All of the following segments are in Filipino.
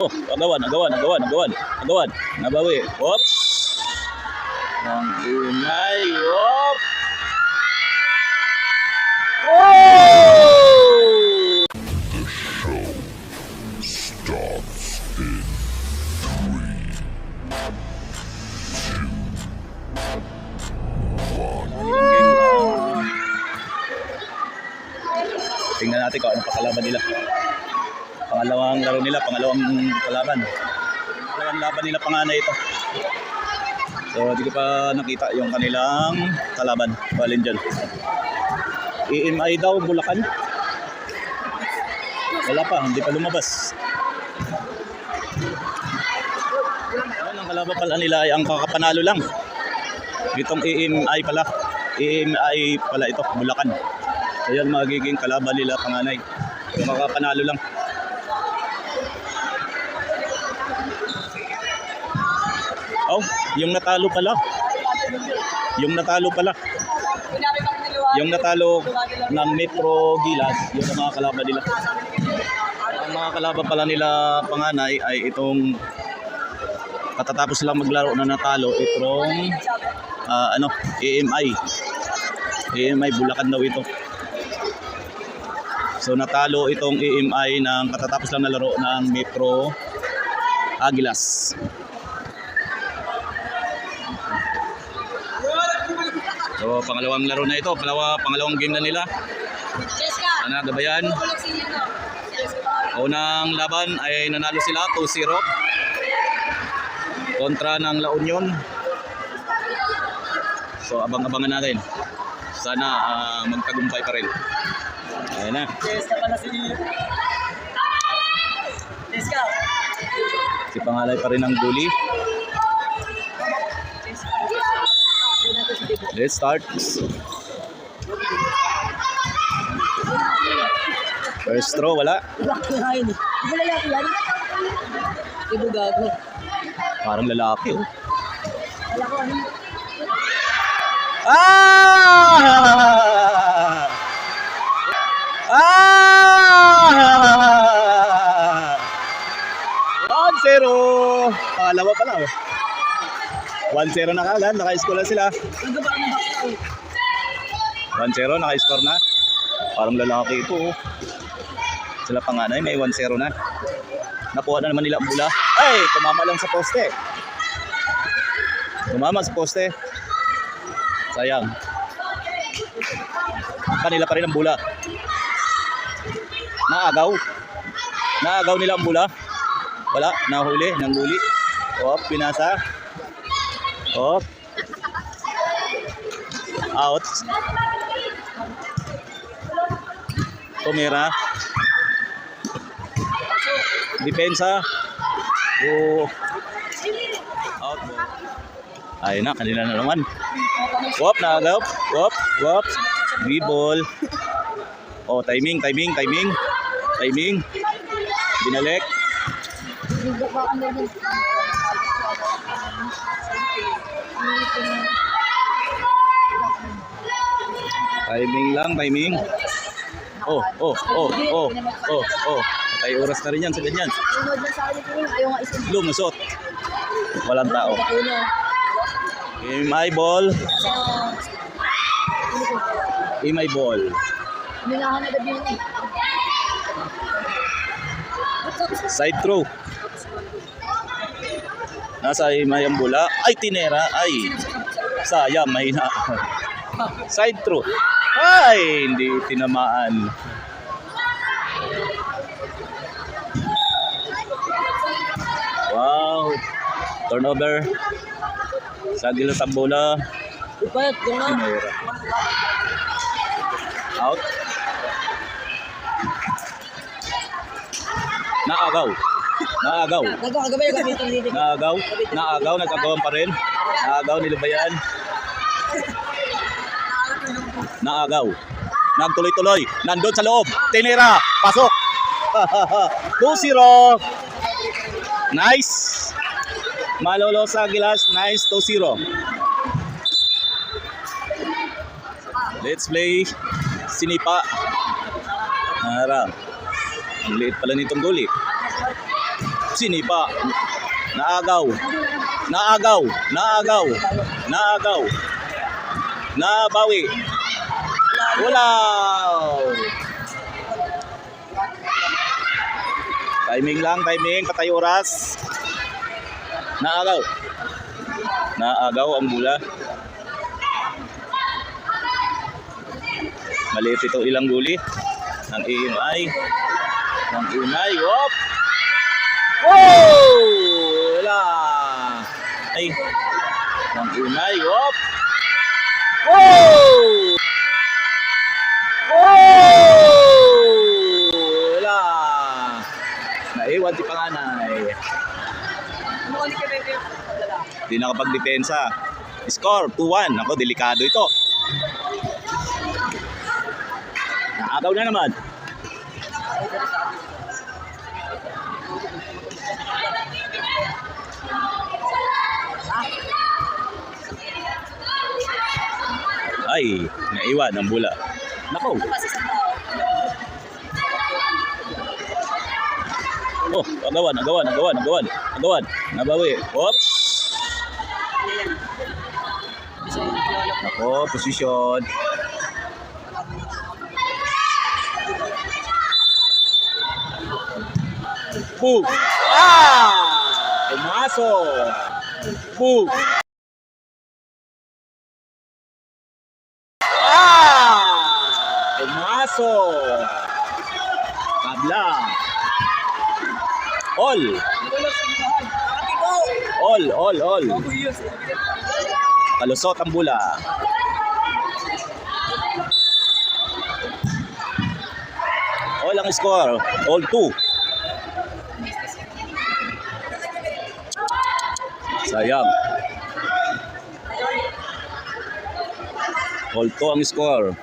Oh, agawan, agawan, agawan, agawan, agawan. Nabawi. Oops. Ang unay. Op. Oh! starts in three, Tingnan natin kung ano pakalaban nila. Pangalawang laro nila, pangalawang kalaban. Pangalawang laban nila panganay ito. So, di ko pa nakita yung kanilang kalaban. Balin dyan. EMI daw, Bulacan. Wala pa, hindi pa lumabas. Yan, ang kalaban pala nila ay ang kakapanalo lang. Itong EMI pala. EMI pala ito, Bulacan. So yan magiging kalaban nila panganay. Yung makapanalo lang. Oh, yung natalo pala. Yung natalo pala. Yung natalo ng Metro Gilas, yung mga kalaban nila. Ang mga kalaban pala nila panganay ay itong katatapos lang maglaro na natalo itong ah, ano, AMI. AMI Bulacan daw ito. So natalo itong AMI ng katatapos lang na laro ng Metro Agilas. So pangalawang laro na ito, pangalawa, pangalawang game na nila. Sana gabayan. Unang laban ay nanalo sila 2-0 kontra ng La Union. So abang-abangan natin. Sana ah, magtagumpay pa rin. Ayan na. Si Pangalay pa rin ang goalie. Let's start. First throw, wala. Laki nga yun eh. Ibu lalaki yan? Ibu gago. Parang lalaki, oh. Ano. Ah! Ah! 1-0! Pangalawa pa lang. oh. 1-0 na kagad, naka-score na sila. Nagaba ang bakla. 1-0, naka-score na. Parang lalaki ito. oh. Sila panganay, may 1-0 na. Nakuha na naman nila ang bula. Ay, tumama lang sa poste. Tumama sa poste. Sayang. Kanila pa rin ang bula. Naagaw. Naagaw nila ang bula. Wala, nahuli, nanghuli. Op, pinasa. Op. Out. Tumira. Depensa. Oh. Out. Ayun na, kanila na naman. Wop, naagaw. Wop, wop. Dribble. Oh, timing, timing, timing. Timing. Binalik. Timing lang, timing. Oh, oh, oh, oh, oh, oh. Patay oras na rin yan sa ganyan. Sunod na Lumusot. Walang tao. Imay ball. Imay ball. Minahan na gabi yun eh. Side throw. Nasa bola. Ay, tinera. Ay. Sayang, may na. Side throw. Ay, hindi tinamaan. Wow. Turnover. Sa gilas ang bola. Na. Tinera. Out. Naagaw. Naagaw. Nagkakagabay yung gamitin dito. Naagaw. Naagaw. Nagkagawan pa rin. Naagaw. Nilubayan. Naagaw. Nagtuloy-tuloy. Nandun sa loob. Tinira. Pasok. 2-0. Nice. Malolo sa gilas. Nice. 2-0. Let's play sinipa. Harap. Ang liit pala nitong goalie. Sinipa. Naagaw. Naagaw. Naagaw. Naagaw. Nabawi. Wala. Timing lang, timing. Patay oras. Naagaw. Naagaw ang bula. Maliit ito ilang guli. Ang iimay. Ang iimay. Wop! Oh! Wala. Ay. Ang iimay. Wop! Oh! Oh! Wala. Naiwan si panganay. Hindi nakapagdepensa. Score, 2-1. Ako, delikado ito. Naagaw na naman. Ay, naiwan ang bula. Nako. Oh, agawan, agawan, agawan, agawan, agawan. Nabawi. Oops. Nako, posisyon. Boom! Ah! Pumasok! Boom! Ah! Pumasok! Kabla! All! All, all, all. Kalusot ang bula. All ang score. All two. Sayang. All two ang score.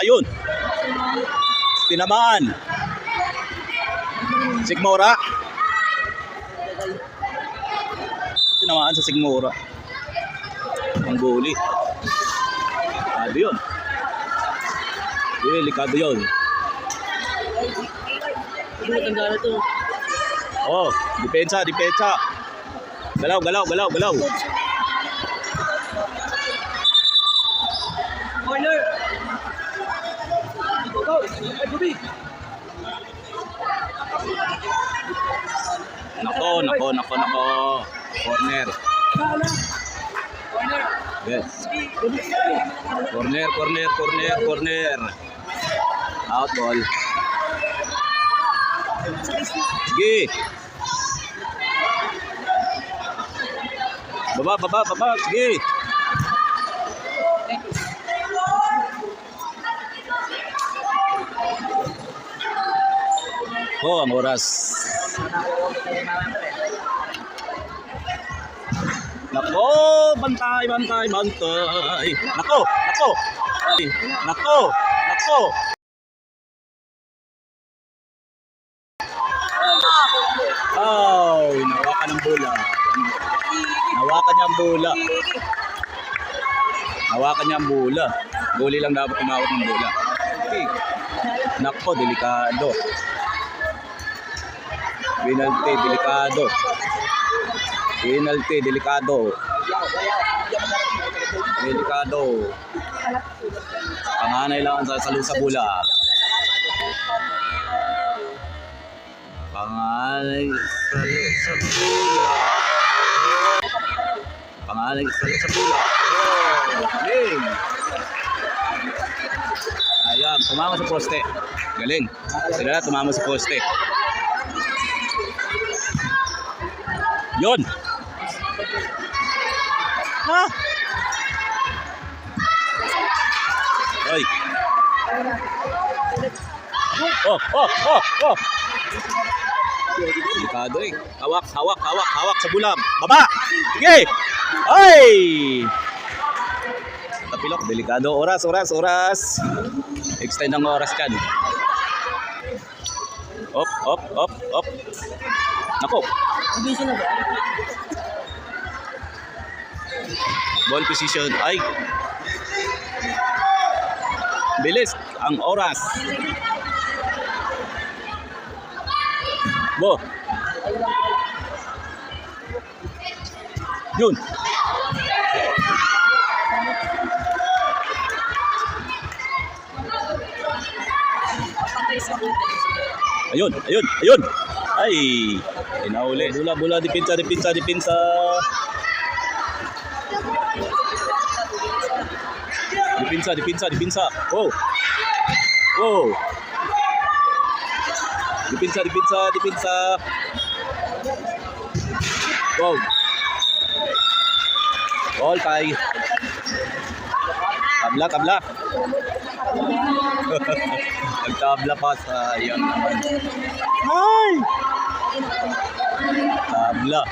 Ayun. Tinamaan. Sigmora. Tinamaan sa Sigmora. Ang guli. Likado yun. Eh, likado yun. Oh, depensa, depensa. Galaw, galaw, galaw, galaw. Corner! Go! Ay, Bubi! Nako, nako, nako, nako. Corner. Yes. Corner, corner, corner, corner. Out ball. Sige. Baba, baba, baba. Sige. Oh, ang oras. Nako, bantay, bantay, bantay. Nako, nako. Nako, nako. Oh, nawakan ng bola. Nawakan niya ang bola. Nawakan niya ang bola. Goli lang dapat umawak ng bola. Nako, delikado. Penalty, delikado. Penalty, delikado. Delikado. Panganay lang ang sasalo sa bula. Panganay salo sa bula. Panganay sa bula. Galing. Ayan, tumama sa poste. Galing. Sila tumama sa poste. Yon. Ha? Ay. Oh, oh, oh, oh. Delikado eh. Hawak, hawak, hawak, hawak sa bulam. Baba! Sige! Ay! Tapilok, delikado. Oras, oras, oras. Extend ang oras kan. Op, op, op, op. Nako, Busy na ba? ball position. Ay! Bilis ang oras. Go. Yun. Ayun, ayun, ayun. Ay, inauli. Bola, bola, depensa, depensa, depensa. Depensa, depensa, depensa. Oh. Oh. Depensa, depensa, depensa. Wow. All tie. Tabla, tabla. Nagtabla pa sa yan naman. Hi! Tabla.